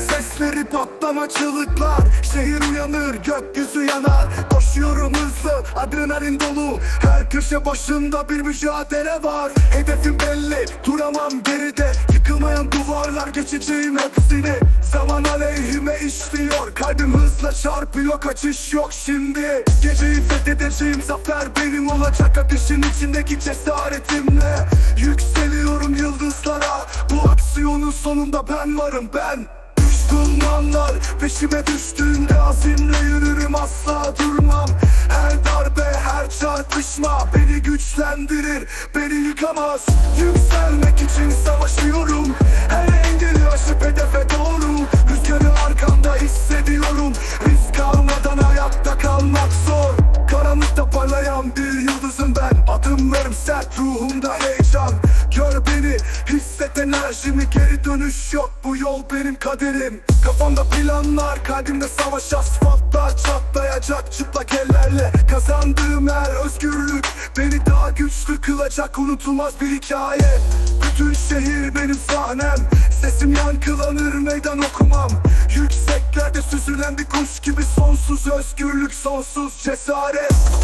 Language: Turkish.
sesleri patlama çığlıklar. Şehir uyanır gökyüzü yanar. Koşuyorum hızlı adrenalin dolu. Her köşe başında bir mücadele var. Hedefim belli duramam geride geçeceğim hepsini. Zaman aleyhime işliyor. Kalbim hızla çarpıyor. Kaçış yok şimdi. Geceyi fethedeceğim zafer benim olacak. Ateşin içindeki cesaretimle Yükseliyorum yıldızlara. Bu aksiyonun sonunda ben varım ben. Düşmanlar peşime düştüğünde azimle yürürüm. Asla durmam. Her darbe her çarpışma beni güçlendirir beni yıkamaz. Yükselmek için savaşıyorum Karanlıkta parlayan bir yıldızım ben. Adımlarım sert ruhumda heyecan. Gör beni hisset enerjimi. Geri dönüş yok bu yol benim kaderim. Kafamda planlar kalbimde savaş asfaltlar Çatlayacak çıplak ellerle. Kazandığım her özgürlük Beni daha güçlü kılacak unutulmaz bir hikaye. Bütün şehir benim sahnem. Sesim yankılanır meydan okumam. Yükseklerde süzülen bir kuş gibi Sonsuz özgürlük sonsuz cesaret